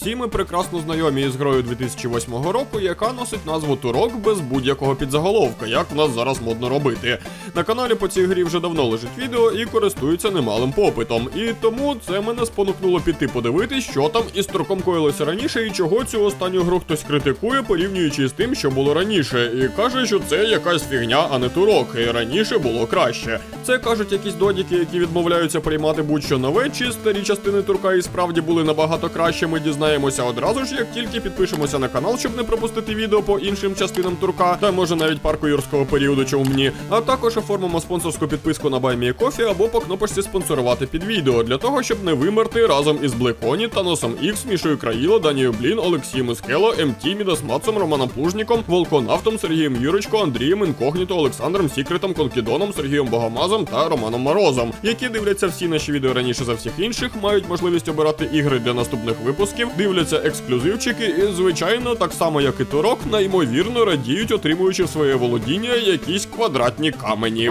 Всі ми прекрасно знайомі із грою 2008 року, яка носить назву Турок без будь-якого підзаголовка, як в нас зараз модно робити. На каналі по цій грі вже давно лежить відео і користується немалим попитом. І тому це мене спонукнуло піти подивитись, що там із турком коїлося раніше і чого цю останню гру хтось критикує, порівнюючи з тим, що було раніше, і каже, що це якась фігня, а не турок, і раніше було краще. Це кажуть якісь додіки, які відмовляються приймати будь-що нове, чи старі частини турка і справді були набагато краще. Ми дізнаємося одразу ж, як тільки підпишемося на канал, щоб не пропустити відео по іншим частинам турка, та може навіть парку юрського періоду, чому ні. А також оформимо спонсорську підписку на BuyMeACoffee або по кнопочці спонсорувати під відео для того, щоб не вимерти разом із Блеконі, Таносом Ікс, Мішою Країло, Данією Блін, Олексієм Іскело, МТ, Мідасмацом, Романом Плужніком, Волконавтом, Сергієм Юрочко, Андрієм Інкогніто, Олександром Сікретом, Конкідоном, Сергієм Богомазом та Романом Морозом, які дивляться всі наші відео раніше за всіх інших, мають можливість обирати ігри для наступних випусків, дивляться ексклюзивчики і, звичайно, так само як і Турок, наймовірно радіють, отримуючи в своє володіння якісь квадратні камені.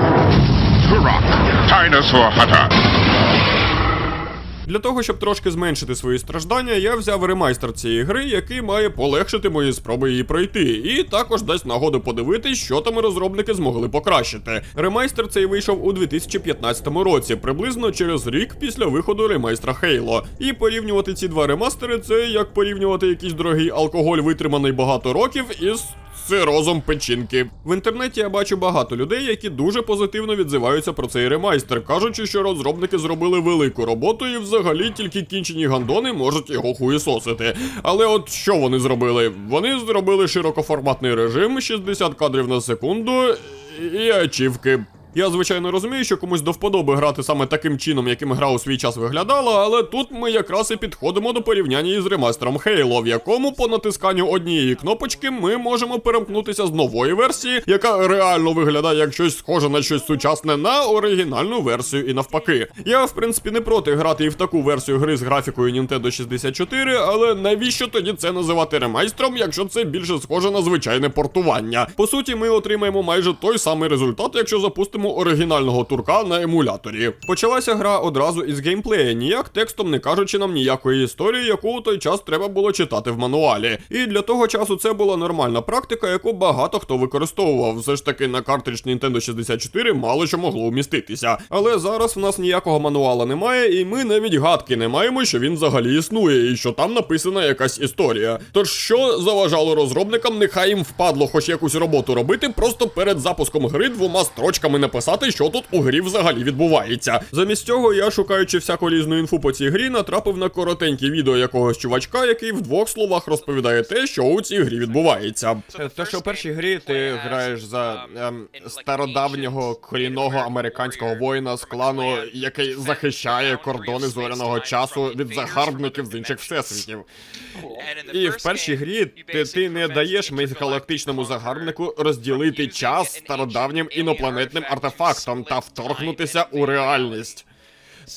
Turok, Dinosaur Hunter. Для того, щоб трошки зменшити свої страждання, я взяв ремайстер цієї гри, який має полегшити мої спроби її пройти, і також дасть нагоду подивитись, що там розробники змогли покращити. Ремайстер цей вийшов у 2015 році, приблизно через рік після виходу ремайстра Halo. І порівнювати ці два ремастери це як порівнювати якийсь дорогий алкоголь, витриманий багато років, із цирозом печінки. В інтернеті я бачу багато людей, які дуже позитивно відзиваються про цей ремайстер, кажучи, що розробники зробили велику роботу і взагалі тільки кінчені гандони можуть його хуєсосити. Але от що вони зробили? Вони зробили широкоформатний режим, 60 кадрів на секунду і ачівки. Я звичайно розумію, що комусь до вподоби грати саме таким чином, яким гра у свій час виглядала, але тут ми якраз і підходимо до порівняння із ремастером Halo, в якому по натисканню однієї кнопочки ми можемо перемкнутися з нової версії, яка реально виглядає як щось схоже на щось сучасне, на оригінальну версію і навпаки. Я в принципі не проти грати і в таку версію гри з графікою Nintendo 64, але навіщо тоді це називати ремайстром, якщо це більше схоже на звичайне портування? По суті, ми отримаємо майже той самий результат, якщо запустимо оригінального турка на емуляторі. Почалася гра одразу із геймплея, ніяк текстом не кажучи нам ніякої історії, яку у той час треба було читати в мануалі. І для того часу це була нормальна практика, яку багато хто використовував. Все ж таки на картридж Nintendo 64 мало що могло вміститися. Але зараз в нас ніякого мануала немає, і ми навіть гадки не маємо, що він взагалі існує, і що там написана якась історія. Тож що заважало розробникам, нехай їм впадло хоч якусь роботу робити, просто перед запуском гри двома строчками написати, що тут у грі взагалі відбувається. Замість цього я, шукаючи всяку різну інфу по цій грі, натрапив на коротеньке відео якогось чувачка, який в двох словах розповідає те, що у цій грі відбувається. Те, що в першій грі ти граєш за ем, стародавнього корінного американського воїна з клану, який захищає кордони зоряного часу від загарбників з інших всесвітів. І в першій грі ти, ти не даєш міжгалактичному загарбнику розділити час стародавнім інопланетним артефактом та вторгнутися у реальність.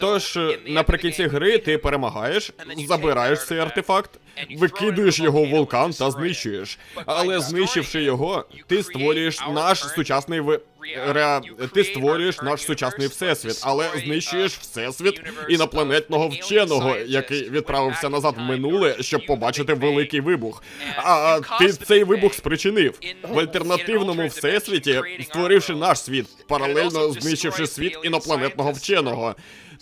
Тож наприкінці гри ти перемагаєш, забираєш цей артефакт, викидуєш його в вулкан та знищуєш. Але знищивши його, ти створюєш наш сучасний ви... Ре... Ти створюєш наш сучасний всесвіт, але знищуєш всесвіт інопланетного вченого, який відправився назад в минуле, щоб побачити великий вибух. А ти цей вибух спричинив в альтернативному всесвіті, створивши наш світ, паралельно знищивши світ інопланетного вченого.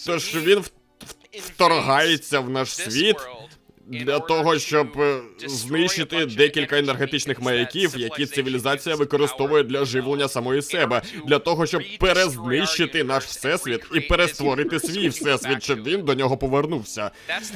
Тож він в- в- вторгається в наш світ для того, щоб е, знищити декілька енергетичних маяків, які цивілізація використовує для живлення самої себе, для того, щоб перезнищити наш всесвіт і перестворити свій всесвіт, щоб він до нього повернувся.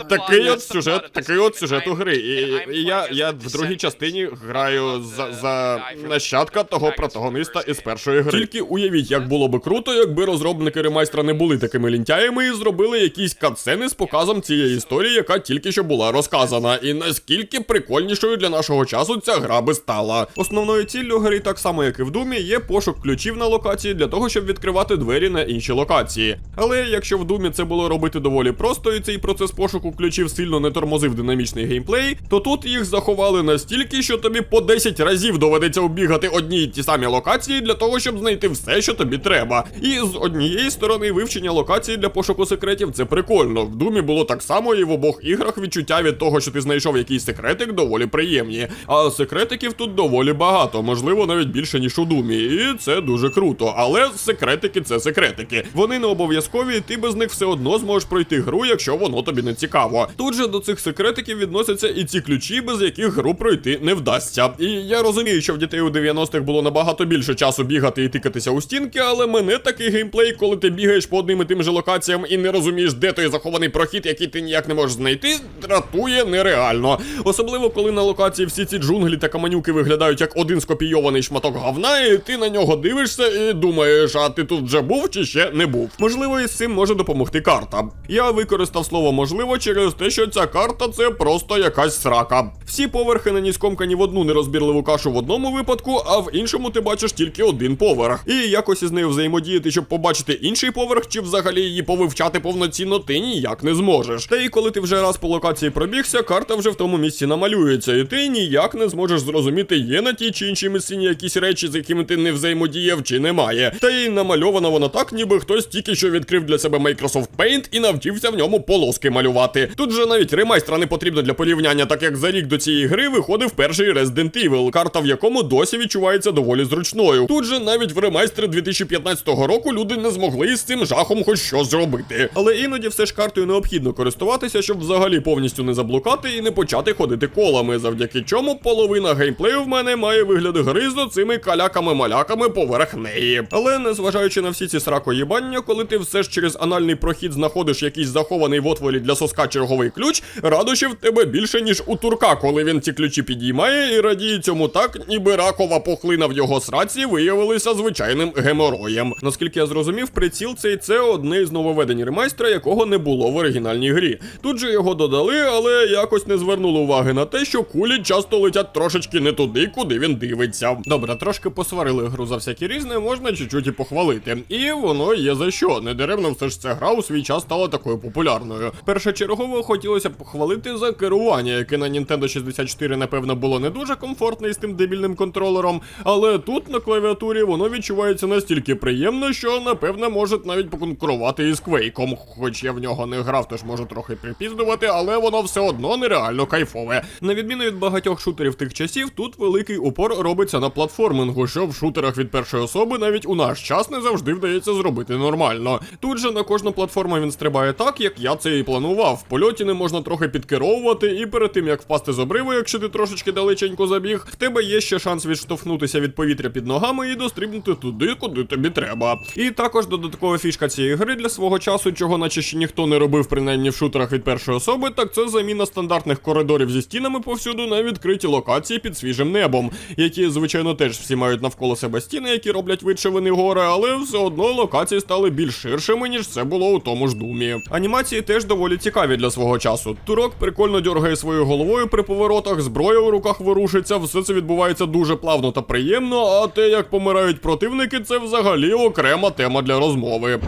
Такий от сюжет, такий от сюжет у гри. І, і я, я в другій частині граю за, за нащадка того протагониста із першої гри. Тільки уявіть, як було би круто, якби розробники ремайстра не були такими лінтяями і зробили якісь катсцени з показом цієї історії, яка тільки що була розказана, і наскільки прикольнішою для нашого часу ця гра би стала. Основною ціллю гри, так само як і в Думі, є пошук ключів на локації для того, щоб відкривати двері на інші локації. Але якщо в Думі це було робити доволі просто, і цей процес пошуку ключів сильно не тормозив динамічний геймплей, то тут їх заховали настільки, що тобі по 10 разів доведеться обігати одні й ті самі локації для того, щоб знайти все, що тобі треба. І з однієї сторони вивчення локації для пошуку секретів це прикольно. В Думі було так само, і в обох іграх відчуття від того, що ти знайшов якийсь секретик, доволі приємні. А секретиків тут доволі багато, можливо, навіть більше ніж у думі. І це дуже круто. Але секретики це секретики. Вони не обов'язкові, і ти без них все одно зможеш пройти гру, якщо воно тобі не цікаво. Тут же до цих секретиків відносяться і ці ключі, без яких гру пройти не вдасться. І я розумію, що в дітей у 90-х було набагато більше часу бігати і тикатися у стінки, але мене такий геймплей, коли ти бігаєш по одним і тим же локаціям і не розумієш, де той захований прохід, який ти ніяк не можеш знайти, дратує нереально. Особливо, коли на локації всі ці джунглі та каменюки виглядають як один скопійований шматок говна, і ти на нього дивишся і думаєш, а ти тут вже був чи ще не був. Можливо, із цим може допомогти карта. Я використав слово можливо через те, що ця карта це просто якась срака. Всі поверхи на скомкані в одну нерозбірливу кашу в одному випадку, а в іншому ти бачиш тільки один поверх. І якось із нею взаємодіяти, щоб побачити інший поверх, чи взагалі її повивчати повноцінно, ти ніяк не зможеш. Та і коли ти вже раз по локації пробігся, карта вже в тому місці намалюється, і ти ніяк не зможеш зрозуміти, є на тій чи іншій місцині якісь речі, з якими ти не взаємодіяв, чи немає. Та й намальована вона так, ніби хтось тільки що відкрив для себе Microsoft Paint і навчився в ньому полоски малювати. Тут же навіть ремайстра не потрібно для порівняння, так як за рік до цієї гри виходив перший Resident Evil, карта в якому досі відчувається доволі зручною. Тут же навіть в ремайстри 2015 року люди не змогли з цим жахом хоч щось зробити. Але іноді все ж картою необхідно користуватися, щоб взагалі повністю не заблукати і не почати ходити колами, завдяки чому половина геймплею в мене має вигляд гри з оцими каляками-маляками поверх неї. Але незважаючи на всі ці сракоїбання, коли ти все ж через анальний прохід знаходиш якийсь захований в отворі для соска черговий ключ, радощів тебе більше, ніж у турка, коли він ці ключі підіймає і радіє цьому так, ніби ракова пухлина в його сраці виявилася звичайним геморроєм. Наскільки я зрозумів, приціл цей це одне із нововведень ремайстра, якого не було в оригінальній грі. Тут же його додали, але якось не звернули уваги на те, що кулі часто летять трошечки не туди, куди він дивиться. Добре, трошки посварили гру за всякі різне, можна чуть-чуть і похвалити. І воно є за що. Недаремно все ж ця гра у свій час стала такою популярною. Першочергово хотілося б похвалити за керування, яке на Nintendo 64, напевно, було не дуже комфортне із тим дебільним контролером, але тут на клавіатурі воно відчувається настільки приємно, що напевне може навіть поконкурувати із Quake, хоч я в нього не грав, тож можу трохи припіздувати, але воно все одно нереально кайфове. На відміну від багатьох шутерів тих часів, тут великий упор робиться на платформингу, що в шутерах від першої особи навіть у наш час не завжди вдається зробити нормально. Тут же на кожну платформу він стрибає так, як я це і планував. В польоті не можна трохи підкеровувати, і перед тим як впасти з обриву, якщо ти трошечки далеченько забіг, в тебе є ще шанс відштовхнутися від повітря під ногами і дострібнути туди, куди тобі треба. І також додаткова фішка цієї гри для свого часу, чого наче ще ніхто не робив, принаймні в шутерах від першої особи, так це заміна стандартних коридорів зі стінами повсюду на відкриті локації під свіжим небом, які, звичайно, теж всі мають навколо себе стіни, які роблять вичавини гори, але все одно локації стали більш ширшими, ніж це було у тому ж думі. Анімації теж доволі цікаві для свого часу. Турок прикольно дьоргає своєю головою при поворотах, зброя у руках ворушиться, все це відбувається дуже плавно та приємно. А те, як помирають противники, це взагалі окрема тема для розмови.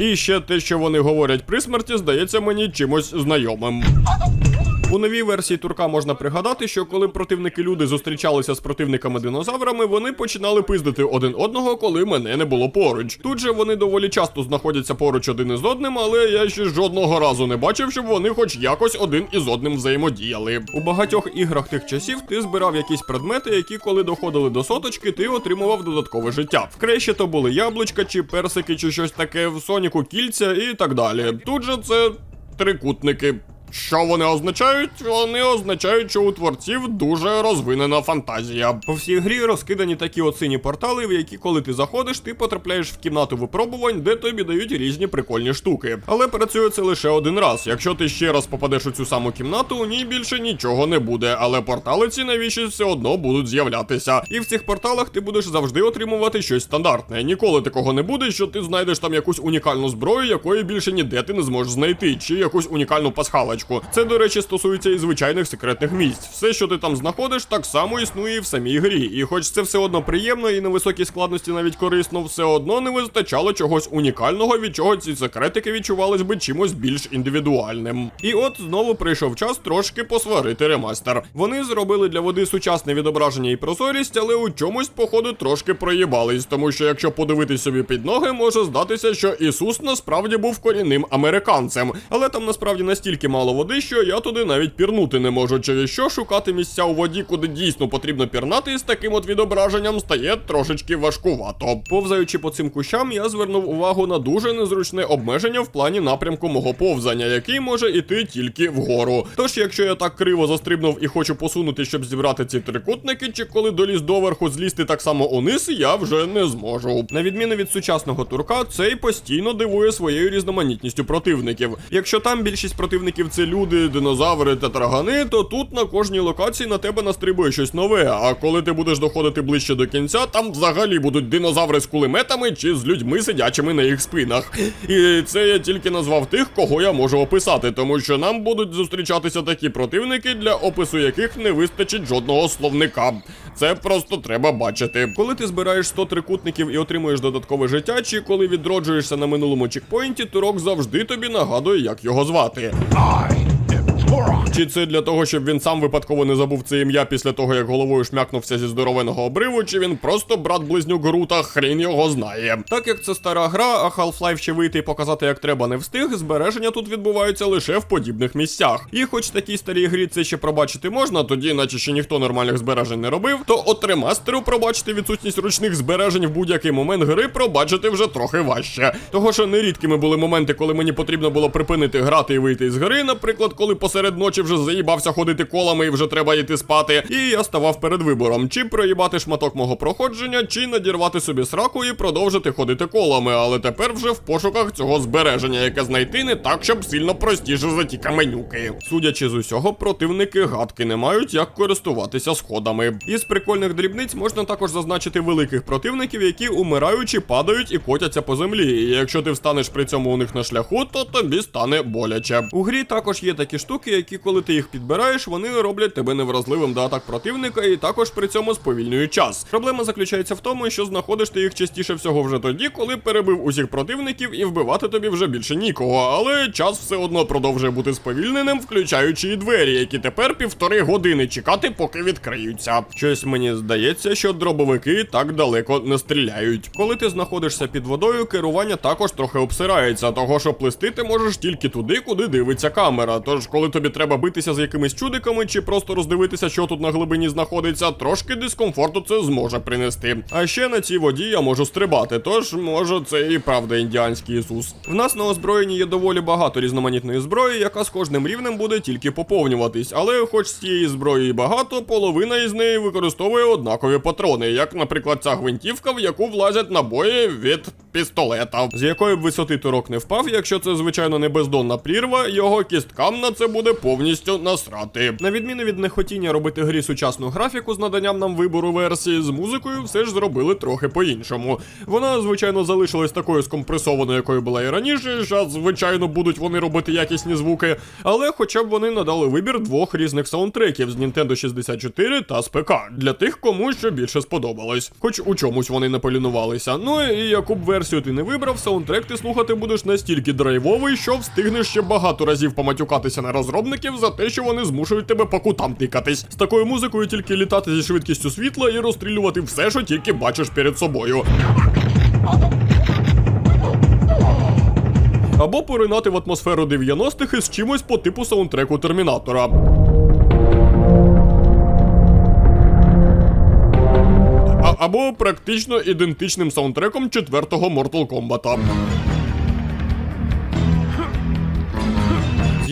І ще те, що вони говорять при смерті, здається мені чимось знайомим. У новій версії турка можна пригадати, що коли противники люди зустрічалися з противниками динозаврами, вони починали пиздити один одного, коли мене не було поруч. Тут же вони доволі часто знаходяться поруч один із одним, але я ще жодного разу не бачив, щоб вони хоч якось один із одним взаємодіяли. У багатьох іграх тих часів ти збирав якісь предмети, які, коли доходили до соточки, ти отримував додаткове життя. В крещі то були яблучка, чи персики, чи щось таке, в Соніку кільця і так далі. Тут же це трикутники. Що вони означають? Вони означають, що у творців дуже розвинена фантазія. По всій грі розкидані такі от портали, в які, коли ти заходиш, ти потрапляєш в кімнату випробувань, де тобі дають різні прикольні штуки. Але працює це лише один раз. Якщо ти ще раз попадеш у цю саму кімнату, у ній більше нічого не буде. Але портали ці навіщо все одно будуть з'являтися. І в цих порталах ти будеш завжди отримувати щось стандартне. Ніколи такого не буде, що ти знайдеш там якусь унікальну зброю, якої більше ніде ти не зможеш знайти, чи якусь унікальну пасхалочку. Це, до речі, стосується і звичайних секретних місць. Все, що ти там знаходиш, так само існує і в самій грі. І хоч це все одно приємно і на високій складності навіть корисно, все одно не вистачало чогось унікального, від чого ці секретики відчувались би чимось більш індивідуальним. І от знову прийшов час трошки посварити ремастер. Вони зробили для води сучасне відображення і прозорість, але у чомусь, походу, трошки проїбались, тому що якщо подивитись собі під ноги, може здатися, що Ісус насправді був корінним американцем. Але там насправді настільки мало мало води, що я туди навіть пірнути не можу. Через що шукати місця у воді, куди дійсно потрібно пірнати, з таким от відображенням стає трошечки важкувато. Повзаючи по цим кущам, я звернув увагу на дуже незручне обмеження в плані напрямку мого повзання, який може іти тільки вгору. Тож, якщо я так криво застрибнув і хочу посунути, щоб зібрати ці трикутники, чи коли доліз доверху злізти так само униз, я вже не зможу. На відміну від сучасного турка, цей постійно дивує своєю різноманітністю противників. Якщо там більшість противників це люди, динозаври та таргани, то тут на кожній локації на тебе настрибує щось нове. А коли ти будеш доходити ближче до кінця, там взагалі будуть динозаври з кулеметами чи з людьми сидячими на їх спинах. І це я тільки назвав тих, кого я можу описати, тому що нам будуть зустрічатися такі противники, для опису яких не вистачить жодного словника. Це просто треба бачити. Коли ти збираєш 100 трикутників і отримуєш додаткове життя, чи коли відроджуєшся на минулому чекпоінті, турок завжди тобі нагадує, як його звати. I am Turok. Чи це для того, щоб він сам випадково не забув це ім'я після того, як головою шмякнувся зі здоровеного обриву, чи він просто брат-близнюк Грута, хрін його знає. Так як це стара гра, а Half-Life ще вийти і показати як треба не встиг, збереження тут відбуваються лише в подібних місцях. І хоч такій старій грі це ще пробачити можна, тоді, наче ще ніхто нормальних збережень не робив, то от ремастеру пробачити відсутність ручних збережень в будь-який момент гри пробачити вже трохи важче. Того що нерідкими були моменти, коли мені потрібно було припинити грати і вийти з гри, наприклад, коли посеред ночі вже заїбався ходити колами і вже треба йти спати. І я ставав перед вибором: чи проїбати шматок мого проходження, чи надірвати собі сраку і продовжити ходити колами. Але тепер вже в пошуках цього збереження, яке знайти не так, щоб сильно простіше за ті каменюки. Судячи з усього, противники гадки не мають, як користуватися сходами. Із прикольних дрібниць можна також зазначити великих противників, які умираючи падають і котяться по землі. І якщо ти встанеш при цьому у них на шляху, то тобі стане боляче. У грі також є такі штуки, які, коли ти їх підбираєш, вони роблять тебе невразливим до атак противника і також при цьому сповільнюють час. Проблема заключається в тому, що знаходиш ти їх частіше всього вже тоді, коли перебив усіх противників і вбивати тобі вже більше нікого. Але час все одно продовжує бути сповільненим, включаючи і двері, які тепер півтори години чекати, поки відкриються. Щось мені здається, що дробовики так далеко не стріляють. Коли ти знаходишся під водою, керування також трохи обсирається, того що плисти ти можеш тільки туди, куди дивиться камера. Тож, коли тобі треба битися з якимись чудиками, чи просто роздивитися, що тут на глибині знаходиться, трошки дискомфорту це зможе принести. А ще на цій воді я можу стрибати, тож може це і правда індіанський Ісус. В нас на озброєнні є доволі багато різноманітної зброї, яка з кожним рівнем буде тільки поповнюватись. Але хоч з цієї зброї багато, половина із неї використовує однакові патрони, як, наприклад, ця гвинтівка, в яку влазять набої від пістолета, з якої б висоти турок не впав, якщо це звичайно не бездонна прірва, його кісткам на це буде повністю насрати. На відміну від нехотіння робити грі сучасну графіку з наданням нам вибору версії, з музикою все ж зробили трохи по-іншому. Вона, звичайно, залишилась такою скомпресованою, якою була і раніше. Зараз, звичайно, будуть вони робити якісні звуки, але хоча б вони надали вибір двох різних саундтреків з Nintendo 64 та з ПК для тих, кому що більше сподобалось. Хоч у чомусь вони не полінувалися. Ну і яку б версію ти не вибрав, саундтрек ти слухати будеш настільки драйвовий, що встигнеш ще багато разів поматюкатися на розробників за те, що вони змушують тебе по кутам тикатись. З такою музикою тільки літати зі швидкістю світла і розстрілювати все, що тільки бачиш перед собою. Або поринати в атмосферу 90-х із чимось по типу саундтреку Термінатора. Або практично ідентичним саундтреком четвертого Mortal Kombat.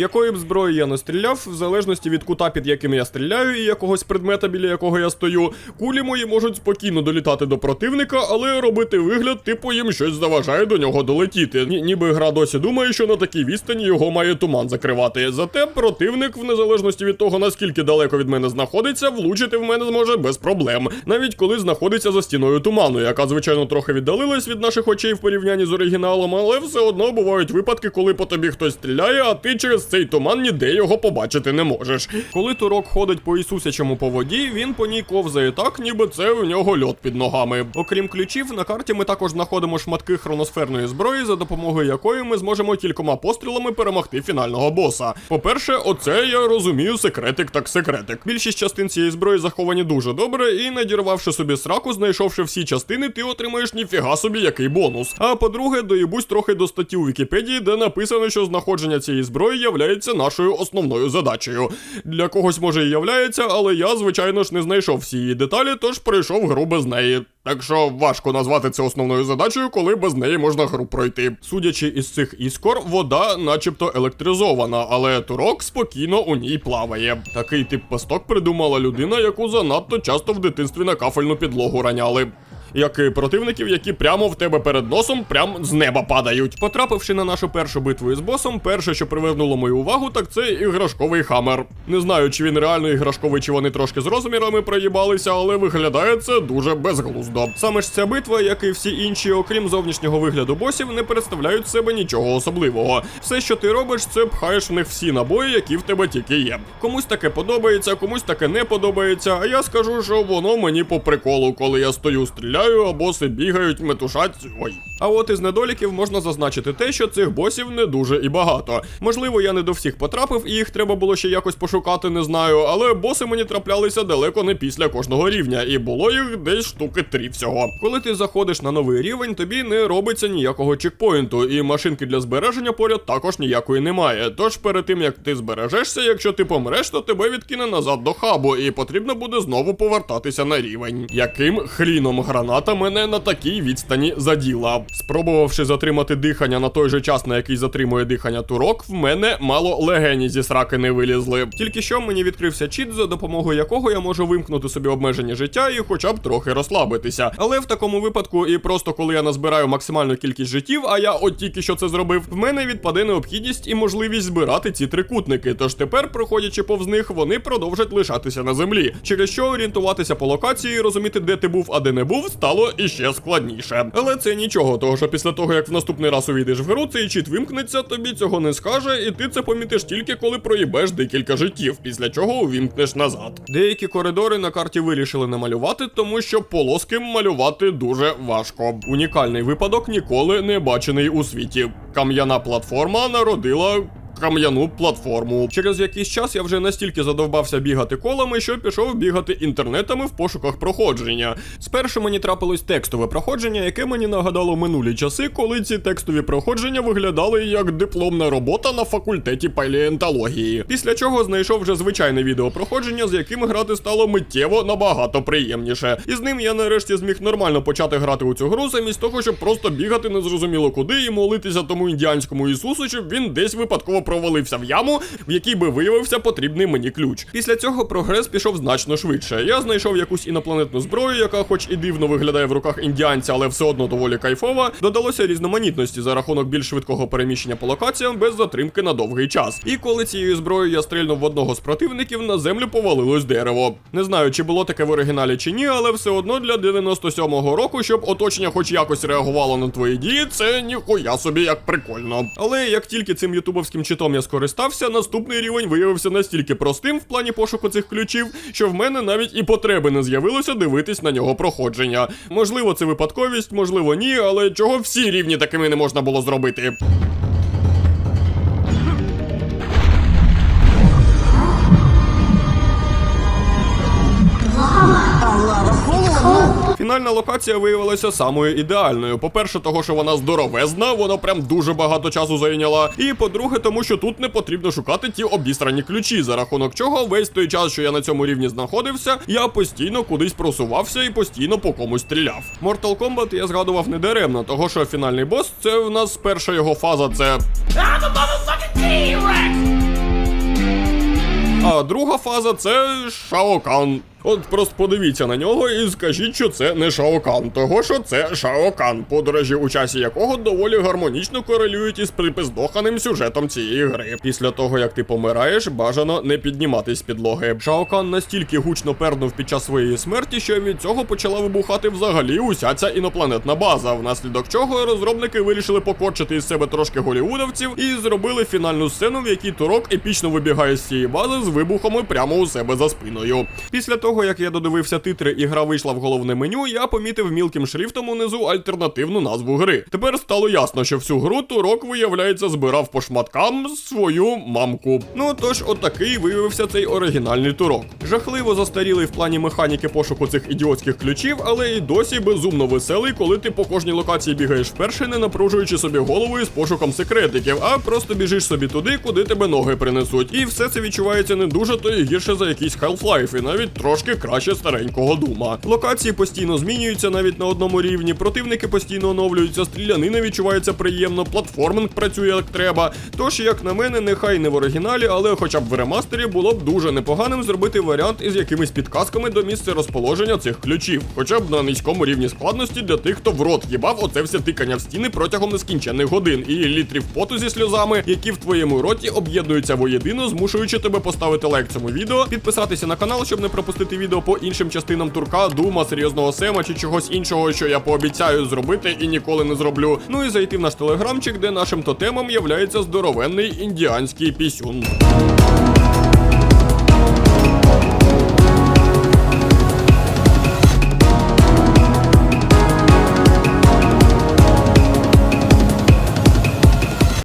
Якої б зброї я не стріляв, в залежності від кута, під яким я стріляю, і якогось предмета, біля якого я стою, кулі мої можуть спокійно долітати до противника, але робити вигляд, типу їм щось заважає до нього долетіти. Ні, ніби гра досі думає, що на такій відстані його має туман закривати. Зате противник, в незалежності від того, наскільки далеко від мене знаходиться, влучити в мене зможе без проблем, навіть коли знаходиться за стіною туману, яка звичайно трохи віддалилась від наших очей в порівнянні з оригіналом, але все одно бувають випадки, коли по тобі хтось стріляє, а ти через цей туман ніде його побачити не можеш. Коли турок ходить по Ісусячому по воді, він по ній ковзає так, ніби це в нього льот під ногами. Окрім ключів, на карті ми також знаходимо шматки хроносферної зброї, за допомогою якої ми зможемо кількома пострілами перемогти фінального боса. По-перше, оце я розумію секретик так секретик. Більшість частин цієї зброї заховані дуже добре, і надірвавши собі сраку, знайшовши всі частини, ти отримаєш ніфіга собі який бонус. А по-друге, доїбусь трохи до статті у Вікіпедії, де написано, що знаходження цієї зброї являється являється нашою основною задачею. Для когось може і являється, але я, звичайно ж, не знайшов всі її деталі, тож пройшов гру без неї. Так що важко назвати це основною задачею, коли без неї можна гру пройти. Судячи із цих іскор, вода начебто електризована, але турок спокійно у ній плаває. Такий тип пасток придумала людина, яку занадто часто в дитинстві на кафельну підлогу раняли. Як і противників, які прямо в тебе перед носом, прям з неба падають. Потрапивши на нашу першу битву із босом, перше, що привернуло мою увагу, так це іграшковий хамер. Не знаю, чи він реально іграшковий, чи вони трошки з розмірами проїбалися, але виглядає це дуже безглуздо. Саме ж ця битва, як і всі інші, окрім зовнішнього вигляду босів, не представляють себе нічого особливого. Все, що ти робиш, це пхаєш в них всі набої, які в тебе тільки є. Комусь таке подобається, комусь таке не подобається. А я скажу, що воно мені по приколу, коли я стою, стріляю, а боси бігають, метушать. Ой. А от із недоліків можна зазначити те, що цих босів не дуже і багато. Можливо, я не до всіх потрапив, і їх треба було ще якось пошукати, не знаю. Але боси мені траплялися далеко не після кожного рівня, і було їх десь штуки три всього. Коли ти заходиш на новий рівень, тобі не робиться ніякого чекпоінту, і машинки для збереження поряд також ніякої немає. Тож перед тим як ти збережешся, якщо ти помреш, то тебе відкине назад до хабу, і потрібно буде знову повертатися на рівень. Яким хріном граната мене на такій відстані заділа? Спробувавши затримати дихання на той же час, на який затримує дихання турок, в мене мало легені зі сраки не вилізли. Тільки що мені відкрився чіт, за допомогою якого я можу вимкнути собі обмеження життя і хоча б трохи розслабитися. Але в такому випадку, і просто коли я назбираю максимальну кількість життів, а я от тільки що це зробив, в мене відпаде необхідність і можливість збирати ці трикутники. Тож тепер, проходячи повз них, вони продовжать лишатися на землі. Через що орієнтуватися по локації, розуміти, де ти був, а де не був, стало іще складніше. Але це нічого, того що після того, як в наступний раз увійдеш в гру, цей чіт вимкнеться, тобі цього не скаже, і ти це помітиш тільки коли проїбеш декілька життів, після чого увімкнеш назад. Деякі коридори на карті вирішили не малювати, тому що полоски малювати дуже важко. Унікальний випадок ніколи не бачений у світі. Кам'яна платформа народила кам'яну платформу. Через якийсь час я вже настільки задовбався бігати колами, що пішов бігати інтернетами в пошуках проходження. Спершу мені трапилось текстове проходження, яке мені нагадало минулі часи, коли ці текстові проходження виглядали як дипломна робота на факультеті палеонтології. Після чого знайшов вже звичайне відео проходження, з яким грати стало миттєво набагато приємніше. І з ним я нарешті зміг нормально почати грати у цю гру, замість того, щоб просто бігати незрозуміло куди і молитися тому індіанському Ісусу, щоб він десь випадково провалився в яму, в якій би виявився потрібний мені ключ. Після цього прогрес пішов значно швидше. Я знайшов якусь інопланетну зброю, яка, хоч і дивно виглядає в руках індіанця, але все одно доволі кайфова. Додалося різноманітності за рахунок більш швидкого переміщення по локаціям без затримки на довгий час. І коли цією зброєю я стрільнув в одного з противників, на землю повалилось дерево. Не знаю, чи було таке в оригіналі чи ні, але все одно для 97-го року, щоб оточення хоч якось реагувало на твої дії, це ніхуя собі як прикольно. Але як тільки цим ютубовським читом я скористався, наступний рівень виявився настільки простим в плані пошуку цих ключів, що в мене навіть і потреби не з'явилося дивитись на нього проходження. Можливо, це випадковість, можливо, ні, але чого всі рівні такими не можна було зробити. Фінальна локація виявилася самою ідеальною. По-перше, того, що вона здоровезна, вона прям дуже багато часу зайняла. І по-друге, тому що тут не потрібно шукати ті обістрані ключі, за рахунок чого весь той час, що я на цьому рівні знаходився, я постійно кудись просувався і постійно по комусь стріляв. Mortal Kombat я згадував не даремно, того що фінальний бос це в нас перша його фаза, це. А друга фаза це Шаокан. От просто подивіться на нього і скажіть, що це не Шаокан, того що це Шаокан, подорожі у часі якого доволі гармонічно корелюють із припиздоханим сюжетом цієї гри. Після того як ти помираєш, бажано не підніматись з підлоги. Шаокан настільки гучно пернув під час своєї смерті, що від цього почала вибухати взагалі уся ця інопланетна база, внаслідок чого розробники вирішили покорчити із себе трошки голівудовців і зробили фінальну сцену, в якій турок епічно вибігає з цієї бази з вибухами прямо у себе за спиною. Після того. Того, як я додивився титри і гра вийшла в головне меню, я помітив мілким шрифтом унизу альтернативну назву гри. Тепер стало ясно, що всю гру турок, виявляється, збирав по шматкам свою мамку. Ну тож, отакий виявився цей оригінальний турок. Жахливо застарілий в плані механіки пошуку цих ідіотських ключів, але і досі безумно веселий, коли ти по кожній локації бігаєш вперше, не напружуючи собі голову із пошуком секретиків, а просто біжиш собі туди, куди тебе ноги принесуть. І все це відчувається не дуже, то і гірше за якийсь Half-Life, і навіть трошки краще старенького дума. Локації постійно змінюються навіть на одному рівні, противники постійно оновлюються, стрілянина відчувається приємно, платформинг працює як треба. Тож, як на мене, нехай не в оригіналі, але хоча б в ремастері було б дуже непоганим зробити варіант із якимись підказками до місця розположення цих ключів, хоча б на низькому рівні складності для тих, хто в рот їбав оце все тикання в стіни протягом нескінченних годин і літрів поту зі сльозами, які в твоєму роті об'єднуються воєдино, змушуючи тебе поставити лайк цьому відео, підписатися на канал, щоб не пропустити відео по іншим частинам турка, дума, серйозного сема чи чогось іншого, що я пообіцяю зробити і ніколи не зроблю. Ну і зайти в наш телеграмчик, де нашим тотемом являється здоровенний індіанський пісюн.